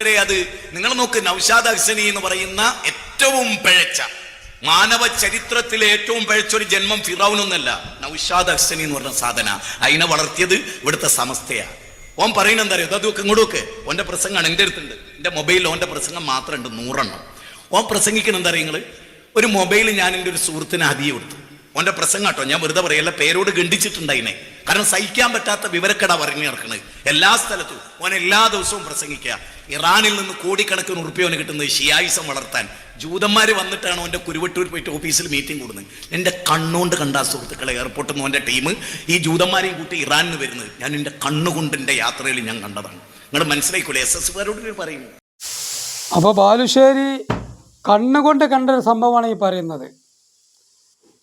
അത് നിങ്ങൾ നോക്ക് നൌഷാദ് അഹ്സനി എന്ന് പറയുന്ന ഏറ്റവും പിഴച്ച മാനവ ചരിത്രത്തിലെ ഏറ്റവും പിഴച്ച ഒരു ജന്മം ഫിറൌനൊന്നല്ല നൌഷാദ് അഹ്സനി എന്ന് പറഞ്ഞ സാധന. അതിനെ വളർത്തിയത് ഇവിടുത്തെ സമസ്തയാണ് ഓൻ പറയുന്നത് എന്താ അറിയോ? അതൊക്കെ ഇങ്ങോട്ട് നോക്ക്. ഓന്റെ പ്രസംഗമാണ് എന്റെ അടുത്തുണ്ട്. എന്റെ മൊബൈലിൽ ഓന്റെ പ്രസംഗം മാത്രമുണ്ട് നൂറെണ്ണം. ഓൻ പ്രസംഗിക്കണം എന്താ അറിയോ നിങ്ങൾ ഒരു മൊബൈൽ ഞാൻ എന്റെ ഒരു സുഹൃത്തിന് അതിയെ കൊടുത്തു. ഓന്റെ പ്രസംഗം കേട്ടോ. ഞാൻ വെറുതെ പറയല്ല പേരോട് ഗണ്ടിച്ചിട്ടുണ്ടായിനെ കാരണം സഹിക്കാൻ പറ്റാത്ത വിവരക്കട പറഞ്ഞു നടക്കണത്. എല്ലാ സ്ഥലത്തും ഓൻ എല്ലാ ദിവസവും പ്രസംഗിക്കുക. ഇറാനിൽ നിന്ന് കോടിക്കണക്കിന് ഉറുപ്പ്യോന് കിട്ടുന്നത് ഷിയായിസം വളർത്താൻ. ജൂതന്മാർ വന്നിട്ടാണ് ഓന്റെ കുരുവട്ടൂർ പോയിട്ട് ഓഫീസിൽ മീറ്റിംഗ് കൂടുന്നത്. എന്റെ കണ്ണുകൊണ്ട് കണ്ട സുഹൃത്തുക്കളെ എയർപോർട്ടിൽ നിന്ന് ഓന്റെ ടീം ഈ ജൂതന്മാരെയും കൂട്ടി ഇറാനിൽ വരുന്നത് ഞാൻ എന്റെ കണ്ണുകൊണ്ട് എന്റെ യാത്രയിൽ ഞാൻ കണ്ടതാണ്. നിങ്ങൾ മനസ്സിലാക്കൂലേ എസ് എസ് കാരോട് പറയുന്നു. അപ്പോൾ ബാലുശ്ശേരി കണ്ണുകൊണ്ട് കണ്ട ഒരു സംഭവമാണ് ഈ പറയുന്നത്.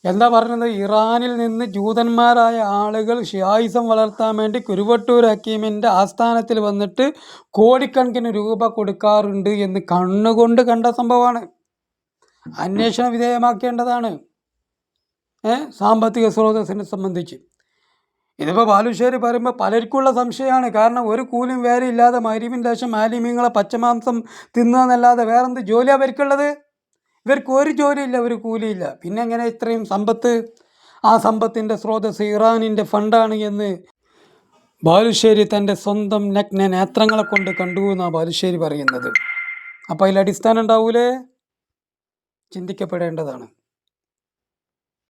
എന്താ പറയുന്നത് ഇറാനിൽ നിന്ന് ജൂതന്മാരായ ആളുകൾ ഷിയായിസം വളർത്താൻ വേണ്ടി കുരുവട്ടൂർ ഹക്കീമിന്റെ ആസ്ഥാനത്തിൽ വന്നിട്ട് കോടിക്കണക്കിന് രൂപ കൊടുക്കാറുണ്ട് എന്ന് കണ്ണുകൊണ്ട് കണ്ട സംഭവമാണ്. അന്വേഷണ വിധേയമാക്കേണ്ടതാണ്. സാമ്പത്തിക സ്രോതസ്സിനെ സംബന്ധിച്ച്. ഇതിപ്പോൾ ബാലുശ്ശേരി പറയുമ്പോൾ പലർക്കുള്ള സംശയമാണ്. കാരണം ഒരു കൂലിയും വേറെ ഇല്ലാതെ മരുവിൻ ദേശം മാലിമ്യങ്ങളെ പച്ചമാംസം തിന്നുകയെന്നല്ലാതെ വേറെന്ത് ജോലിയാണ് അവർക്കുള്ളത് ഇവർക്ക് ഒരു ജോലിയില്ല ഒരു കൂലിയില്ല. പിന്നെ എങ്ങനെ ഇത്രയും സമ്പത്ത്? ആ സമ്പത്തിന്റെ സ്രോതസ് ഇറാനിന്റെ ഫണ്ടാണ് എന്ന് ബാലുശ്ശേരി തന്റെ സ്വന്തം നഗ്ന നേത്രങ്ങളെ കൊണ്ട് കണ്ടു എന്നാണ് ബാലുശ്ശേരി പറയുന്നത്. അപ്പോൾ അതിൽ അടിസ്ഥാനം ഉണ്ടാവൂലേ? ചിന്തിക്കപ്പെടേണ്ടതാണ്.